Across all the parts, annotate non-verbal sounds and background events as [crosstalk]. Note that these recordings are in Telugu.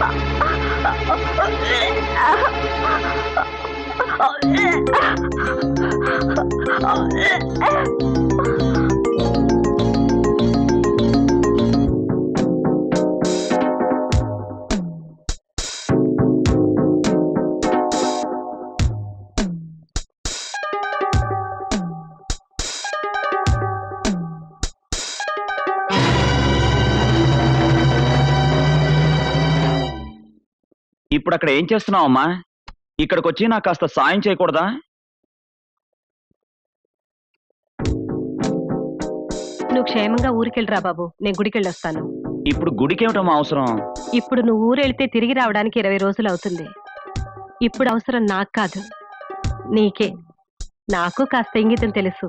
好累好累 ఇప్పుడు అక్కడ ఏం చేస్తున్నావు అమ్మా ఇక్కడికి వచ్చి నాకు కాస్త సాయం చేయకూడదా? నువ్వు క్షేమంగా ఊరికెళ్ళరా బాబు. నేను గుడికెళ్ళి వస్తాను ఇప్పుడు గుడికి ఏమిటమ్మా అవసరం? ఇప్పుడు నువ్వు ఊరెళ్తే తిరిగి రావడానికి ఇరవై రోజులు అవుతుంది. ఇప్పుడు అవసరం నాకు కాదు. నీకే. నాకు కాస్త ఇంగితం తెలుసు.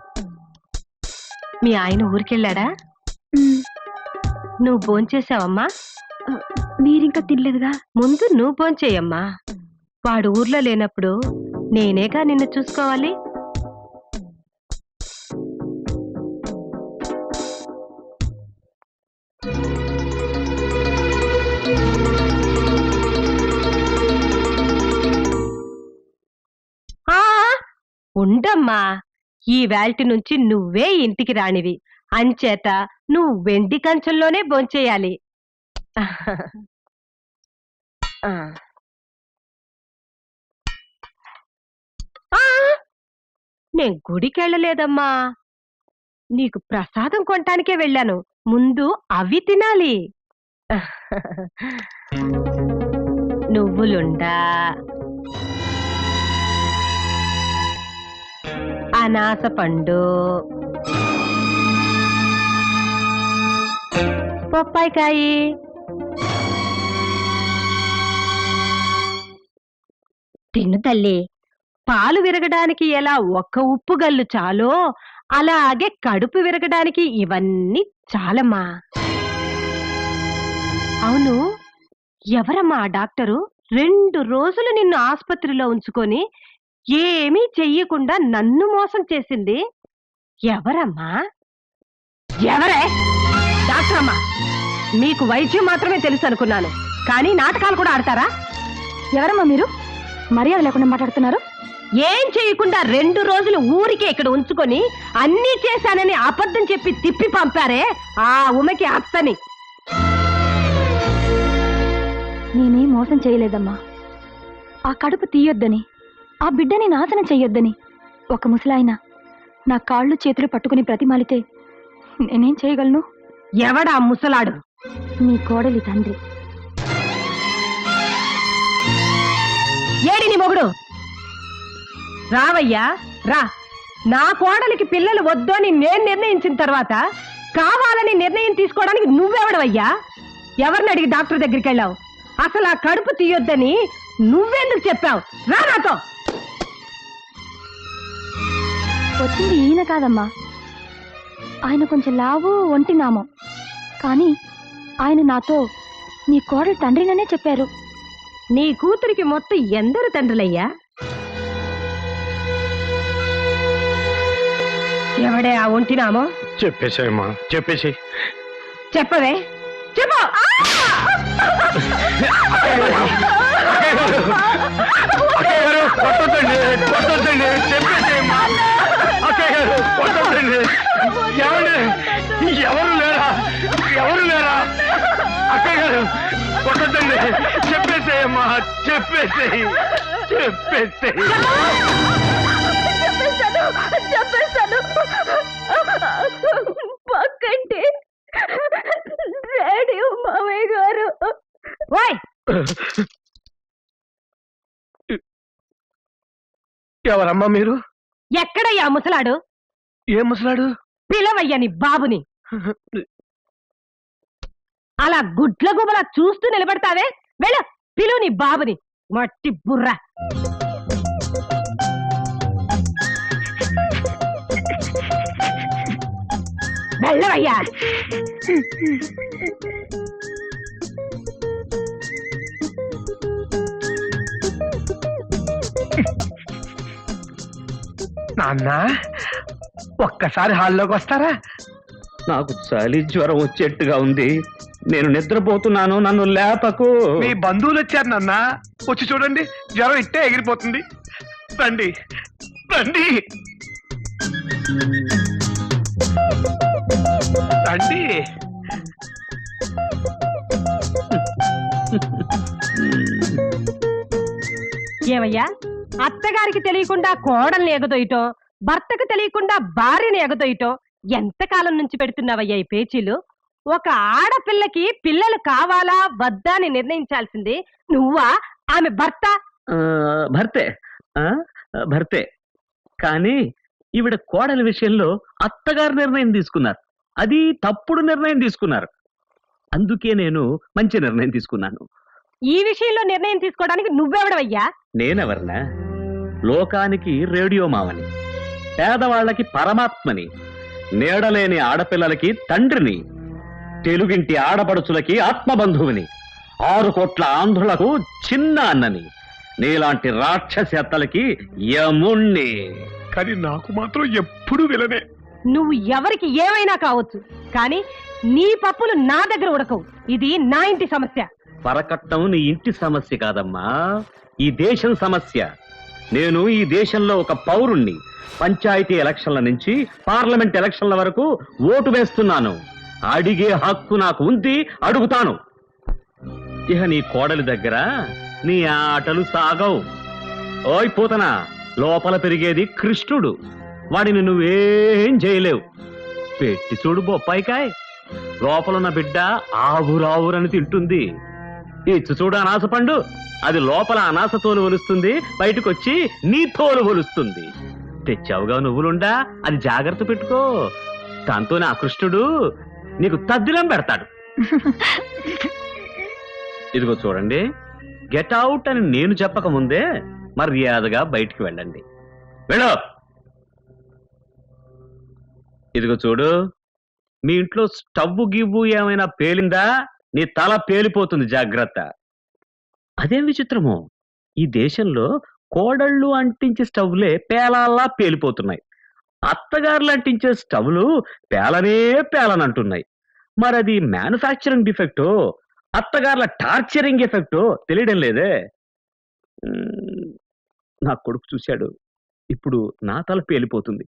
మీ ఆయన ఊరికెళ్ళాడా? నువ్వు భోంచేసావమ్మా మీరింకా తినలేదుగా? ముందు నువ్వు భోంచేయమ్మా వాడు ఊర్లో లేనప్పుడు నేనేగా నిన్ను చూసుకోవాలి? ఉండమ్మా ఈ వేల్టి నుంచి నువ్వే ఇంటికి రానివి. అంచేత నువ్వు వెండి కంచంలోనే భోంచేయాలి! [laughs] నేను గుడికి వెళ్ళలేదమ్మా నీకు ప్రసాదం కొనటానికే వెళ్ళాను. ముందు అవి తినాలి. [laughs] నువ్వులుండా అనాస పండు. బొప్పాయికాయి తిను తల్లి. పాలు విరగడానికి ఎలా ఒక్క ఉప్పు గల్లు చాలో అలాగే కడుపు విరగడానికి ఇవన్నీ చాలమ్మా. అవును ఎవరమ్మా డాక్టరు? రెండు రోజులు నిన్ను ఆసుపత్రిలో ఉంచుకొని ఏమీ చెయ్యకుండా నన్ను మోసం చేసింది ఎవరమ్మా? ఎవరే? డాక్టర్ అమ్మా మీకు వైద్యం మాత్రమే తెలుసు అనుకున్నాను కానీ నాటకాలు కూడా ఆడతారా? ఎవరమ్మా మీరు? మర్యాద లేకుండా మాట్లాడుతున్నారు? ఏం చేయకుండా రెండు రోజులు ఊరికే ఇక్కడ ఉంచుకొని అన్నీ చేశానని అబద్ధం చెప్పి తిప్పి పంపారే ఆ ఉమకి అత్తని. నేనేం మోసం చేయలేదమ్మా. ఆ కడుపు తీయొద్దని ఆ బిడ్డని నాశనం చెయ్యొద్దని. ఒక ముసలాయన నా కాళ్ళు చేతులు పట్టుకుని ప్రతిమాలితే నేనేం చేయగలను? ఎవడా ముసలాడు? మీ కోడలి తండ్రి. ఏడి నీ మొగుడు? రావయ్యా రా. నా కోడలికి పిల్లలు వద్దు అని నేను నిర్ణయించిన తర్వాత కావాలని నిర్ణయం తీసుకోవడానికి నువ్వెవడవయ్యా? ఎవరిని అడిగి డాక్టర్ దగ్గరికి వెళ్ళావు? అసలు ఆ కడుపు తీయొద్దని నువ్వెందుకు చెప్పావు? రా నాతో. వచ్చింది ఈయన కాదమ్మా. ఆయన కొంచెం లావు ఒంటి నామం. కానీ ఆయన నాతో మీ కోడలి తండ్రిననే చెప్పారు. నీ కూతురికి మొత్తం ఎందరు తండ్రులయ్యా? ఎవడే ఆ ఒంటినామో చెప్పేసాయమ్మా చెప్పేసి. చెప్పవే. చెప్పు. అక్కయ్య గారు కొట్టొద్దండి కొట్టొద్దండి చెప్పేసేయమ్మా. ఏమండి? ఎవరు లేరా? ఎవరు లేరా? అక్కయ్య గారు కొట్టొద్దండి చెప్పేసేయమ్మా చెప్పేసేయి. చెప్పేసేయి. చెప్పేశాను పక్కంటే రేడియో మామయ్య గారు. ఓయ్! ఎవరమ్మా మీరు? ఎక్కడయ్యా ముసలాడు? ఏ ముసలాడు? పిలవయ్యా నీ బాబుని. అలా గుడ్ల గుబల చూస్తూ నిలబడతావే? వెళ్ళ పిలువు నీ బాబుని. మట్టి బుర్ర. వెళ్ళవయ్యా. నాన్న ఒక్కసారి హాల్లోకి వస్తారా? నాకు చలి జ్వరం వచ్చేట్టుగా ఉంది. నేను నిద్రపోతున్నాను నన్ను లేపకు. మీ బంధువులు వచ్చారు నాన్న. వచ్చి చూడండి జ్వరం ఇట్టే ఎగిరిపోతుంది. రండి రండి. రండి. ఏమయ్యా? అత్తగారికి తెలియకుండా కోడల్ని ఎగదొయ్యటం భర్తకు తెలియకుండా భార్యని ఎగదొయ్యటం ఎంతకాలం నుంచి పెడుతున్నావయ్యా ఈ పేచీలు? ఒక ఆడపిల్లకి పిల్లలు కావాలా వద్దా అని నిర్ణయించాల్సింది నువ్వా? ఆమె భర్త? భర్తే. భర్తే. కానీ ఈవిడ కోడలి విషయంలో అత్తగారు నిర్ణయం తీసుకున్నారు. అది తప్పుడు నిర్ణయం తీసుకున్నారు. అందుకే నేను మంచి నిర్ణయం తీసుకున్నాను. ఈ విషయంలో నిర్ణయం తీసుకోవడానికి నువ్వెవడవయ్యా? నేనెవరనా? లోకానికి రేడియో మావని పేదవాళ్ళకి పరమాత్మని నీడలేని ఆడపిల్లలకి తండ్రిని తెలుగింటి ఆడపడుచులకి ఆత్మబంధువుని ఆరు కోట్ల ఆంధ్రులకు చిన్న అన్నని నీలాంటి రాక్షసెత్తలకి యముణ్ణి. కానీ నాకు మాత్రం ఎప్పుడు విలనే నువ్వు ఎవరికి ఏమైనా కావచ్చు కానీ నీ పప్పులు నా దగ్గర ఉడకవు. ఇది నా ఇంటి సమస్య. పరకట్నం నీ ఇంటి సమస్య కాదమ్మా ఈ దేశం సమస్య. నేను ఈ దేశంలో ఒక పౌరుణ్ణి. పంచాయతీ ఎలక్షన్ల నుంచి పార్లమెంట్ ఎలక్షన్ల వరకు ఓటు వేస్తున్నాను. అడిగే హక్కు నాకు ఉంది అడుగుతాను. ఇహ నీ కోడలి దగ్గర నీ ఆటలు సాగవు. ఓయ్ పోతనా లోపల పెరిగేది కృష్ణుడు. వాడిని నువ్వేం చేయలేవు. పెట్టి చూడు బొప్పాయికాయ్. లోపలున్న బిడ్డ ఆవురావురని తింటుంది. ఇచ్చు చూడు అనాస పండు. అది లోపల అనాస తోలు ఒలుస్తుంది బయటకు వచ్చి నీ తోలు ఒలుస్తుంది. తెచ్చావుగా నువ్వులుండా అది జాగ్రత్త పెట్టుకో. దాంతోనే ఆ కృష్ణుడు నీకు తద్దిలం పెడతాడు. [laughs] ఇదిగో చూడండి గెట్ అవుట్ అని నేను చెప్పక ముందే మర్యాదగా బయటికి వెళ్ళండి. వెళ్ళు. ఇదిగో చూడు మీ ఇంట్లో స్టవ్ గివ్వు ఏమైనా పేలిందా? నీ తల పేలిపోతుంది జాగ్రత్త. అదేం విచిత్రమో ఈ దేశంలో కోడళ్ళు అంటించే స్టవ్లే పేలాల్లా పేలిపోతున్నాయి. అత్తగారులు అంటించే స్టవ్లు పేలనే పేలనంటున్నాయి. మరి అది మ్యానుఫ్యాక్చరింగ్ డిఫెక్టో అత్తగారుల టార్చరింగ్ ఎఫెక్టో తెలియడం లేదే. నా కొడుకు చూశాడు. ఇప్పుడు నా తల పేలిపోతుంది.